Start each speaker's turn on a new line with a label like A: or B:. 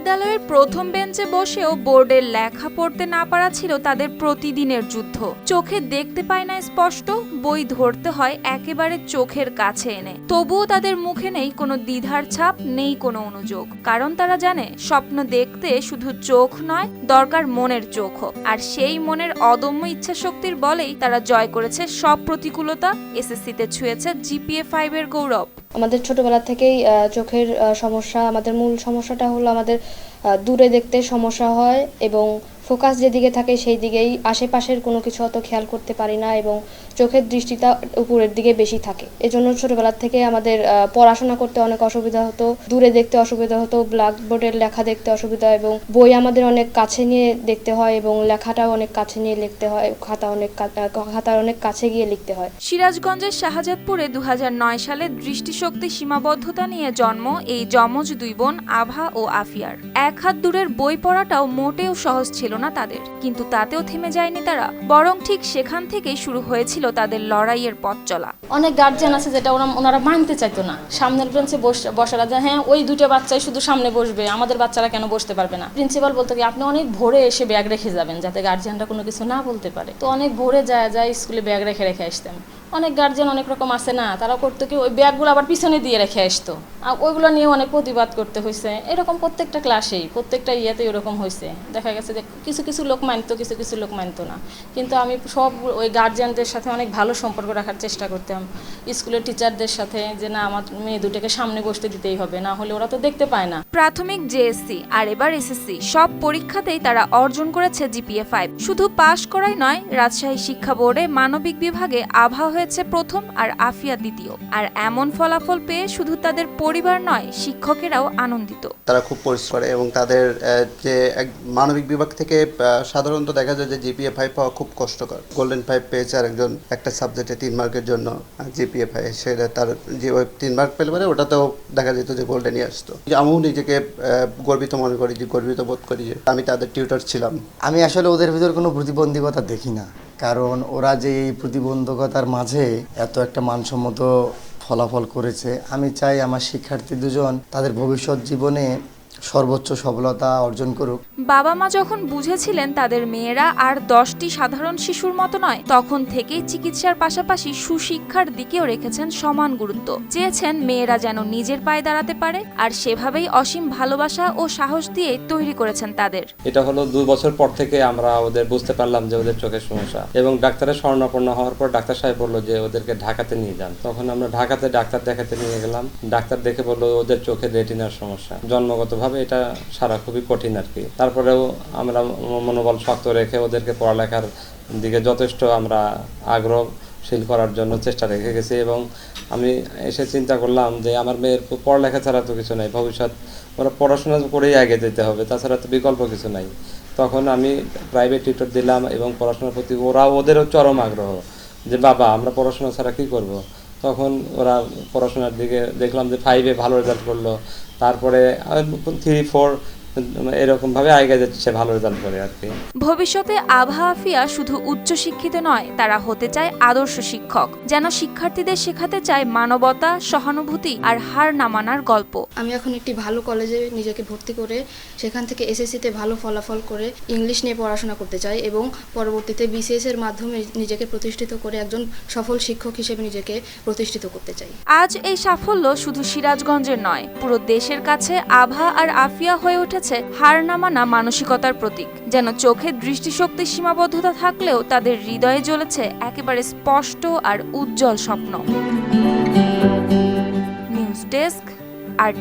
A: বিদ্যালয়ের প্রথম বেঞ্চে বসেও বোর্ডের লেখা পড়তে না পারা ছিল তাদের প্রতিদিনের যুদ্ধ। চোখে দেখতে পায় না স্পষ্ট, বই ধরতে হয় একেবারে চোখের কাছে এনে। তবুও তাদের মুখে নেই কোনো দ্বিধার ছাপ, নেই কোনো অনুযোগ। কারণ তারা জানে, স্বপ্ন দেখতে শুধু চোখ নয়, দরকার মনের চোখও। আর সেই মনের অদম্য ইচ্ছাশক্তির বলেই তারা জয় করেছে সব প্রতিকূলতা, এসএসসিতে ছুঁয়েছে জিপিএ ফাইভের গৌরব।
B: আমাদের ছোটবেলা থেকেই চোখের সমস্যা, আমাদের মূল সমস্যাটা হলো আমাদের দূরে দেখতে সমস্যা হয় এবং ফোকাস যেদিকে থাকে সেই দিকেই আশেপাশের কোনো কিছু অত খেয়াল করতে পারি না এবং চোখের দৃষ্টিটা উপরের দিকে বেশি থাকে। এজন্য ছোটবেলার থেকে আমাদের পড়াশোনা করতে অনেক অসুবিধা হতো, দূরে দেখতে অসুবিধা হতো ব্ল্যাকবোর্ডের লেখা দেখতে অসুবিধা এবং বই আমাদের অনেক কাছে নিয়ে দেখতে হয় এবং লেখাটাও অনেক কাছে নিয়ে লিখতে হয়, খাতা অনেক খাতার অনেক কাছে গিয়ে লিখতে হয়।
A: সিরাজগঞ্জের শাহজাদপুরে দু হাজার নয় সালে দৃষ্টিশক্তি সীমাবদ্ধতা নিয়ে জন্ম এই যমজ দুই বোন আভা ও আফিয়ার। এক হাত দূরের বই পড়াটাও মোটেও সহজ ছিল না তাদের। কিন্তু তাতেও থেমে যায়নি তারা। বরং ঠিক সেখান থেকেই শুরু হয়েছিল তাদের লড়াইয়ের পথ চলা।
C: অনেক গার্জিয়ান আছে যেটা ওরা ওনারা মানতে চাইতো না। সামনের বেঞ্চে বস- বসারা যে হ্যাঁ ওই দুটো বাচ্চাই শুধু সামনে বসবে। আমাদের বাচ্চারা কেন বসতে পারবে না? প্রিন্সিপাল বলতো কি, আপনি অনেক ভোরে এসে ব্যাগ রেখে যাবেন যাতে গার্জিয়ানরা কোনো কিছু না বলতে পারে। তো অনেক ভোরে যায় যায় স্কুলে ব্যাগ রেখে রেখে আসতাম অনেক গার্জেন অনেক রকম আছে না তারা করতো কি, ওই ব্যাগগুলো আবার পিছনে দিয়ে রেখে আসতো। আর ওইগুলো নিয়ে অনেক প্রতিবাদ করতে হয়েছে এরকম প্রত্যেকটা ক্লাসেই প্রত্যেকটা ইয়েতে এরকম হয়েছে দেখা গেছে যে কিছু কিছু লোক মানতো, কিছু কিছু লোক মানতো না। কিন্তু আমি সব ওই গার্জেনদের সাথে অনেক ভালো সম্পর্ক রাখার চেষ্টা করতাম। স্কুলের টিচারদের সাথে যে, না, আমার মেয়ে দুটোকে সামনে বসতে দিতেই হবে, না হলে ওরা তো দেখতে পায় না।
A: প্রাথমিক জেএসসি আর এবার এসএসসি সব পরীক্ষাতেই তারা অর্জন করেছে জিপিএ ফাইভ শুধু পাশ করাই নয়, রাজশাহী শিক্ষা বোর্ডে মানবিক বিভাগে আভা হয়েছে প্রথম আর আফিয়া দ্বিতীয়। আর এমন ফলাফল পেয়ে শুধু তাদের পরিবার নয় শিক্ষকেরাও আনন্দিত।
D: তারা খুব পরিশ্রম করে এবং তাদের যে মানবিক বিভাগ থেকে সাধারণত দেখা যায় যে জিপিএ ফাইভ পাওয়া খুব কষ্টকর। গোল্ডেন ফাইভ পেয়েছে আর একজন একটা সাবজেক্টে তিন মার্কের জন্য জিপিএ ফাইভ সেটা তার যে ওই তিন মার্ক পেলে পারে ওটাতেও দেখা যেত যে গোল্ডেনই আসতো। আমিও নিজেকে গর্বিত মনে করি যে গর্বিত বোধ করি যে আমি তাদের টিউটার ছিলাম।
E: আমি আসলে ওদের ভিতর কোনো প্রতিবন্ধকতা দেখি না। কারণ ওরা যে এই প্রতিবন্ধকতার মাঝে এত একটা মানসম্মত ফলাফল করেছে, আমি চাই আমার শিক্ষার্থী দুজন তাদের ভবিষ্যৎ জীবনে সর্বোচ্চ সফলতা অর্জন করুক।
A: বাবা মা যখন বুঝেছিলেন তাদের মেয়েরা আর দশটি সাধারণ শিশুর মতো নয় তখন থেকেই চিকিৎসার পাশাপাশি সুশিক্ষার দিকেও রেখেছেন সমান গুরুত্ব। চেয়েছেন মেয়েরা যেন নিজের পায়ে দাঁড়াতে পারে আর সেভাবেই অসীম ভালোবাসা ও সাহস দিয়ে তৈরি করেছেন তাদের।
F: এটা হলো দু বছর পর থেকে আমরা ওদের বুঝতে পারলাম যে ওদের চোখের সমস্যা। এবং ডাক্তারের স্বর্ণাপন্ন হওয়ার পর ডাক্তার সাহেব বলল যে ওদেরকে ঢাকাতে নিয়ে যান। তখন আমরা ঢাকাতে ডাক্তার দেখাতে নিয়ে গেলাম। ডাক্তার দেখে বলল ওদের চোখের রেটিনার সমস্যা। জন্মগতভাবে এটা সারা খুবই কঠিন আর কি তারপরেও আমরা মনোবল শক্ত রেখে ওদেরকে পড়ালেখার দিকে যথেষ্ট আমরা আগ্রহশীল করার জন্য চেষ্টা রেখে গেছি এবং আমি এসে চিন্তা করলাম যে আমার মেয়ের পড়ালেখা ছাড়া তো কিছু নাই, ভবিষ্যৎ ওরা পড়াশোনা করেই আগে যেতে হবে, তাছাড়া তো বিকল্প কিছু নাই তখন আমি প্রাইভেট টিউটর দিলাম এবং পড়াশোনার প্রতি ওরা ওদেরও চরম আগ্রহ যে বাবা, আমরা পড়াশোনা ছাড়া কি করব। তখন ওরা পড়াশোনার দিকে দেখলাম যে ফাইভে ভালো রেজাল্ট করল তারপরে থ্রি ফোর এরকমভাবে আগে যাচ্ছে ভালো রেজাল্ট করে আর কি।
A: ভবিষ্যতে আভা আফিয়া শুধু উচ্চশিক্ষিত নয় তারা হতে চায় আদর্শ শিক্ষক যেন শিক্ষার্থীদের শেখাতে চায় মানবতা সহানুভূতি আর হার না মানার গল্প।
B: আমি এখন একটি ভালো কলেজে নিজেকে ভর্তি করে সেখান থেকে এসএসসিতে ভালো ফলাফল করে ইংলিশ নিয়ে পড়াশোনা করতে চাই এবং পরবর্তীতে বিসিএস এর মাধ্যমে নিজেকে প্রতিষ্ঠিত করে একজন সফল শিক্ষক হিসেবে নিজেকে প্রতিষ্ঠিত করতে চাই।
A: আজ এই সাফল্য শুধু সিরাজগঞ্জের নয় পুরো দেশের কাছে আভা আর আফিয়া হয়ে উঠেছে হার না মানা মানসিকতার প্রতীক। যেন চোখের দৃষ্টিশক্তির সীমাবদ্ধতা থাকলেও তাদের হৃদয়ে জ্বলেছে একেবারে স্পষ্ট আর উজ্জ্বল স্বপ্ন। নিউজ ডেস্ক আর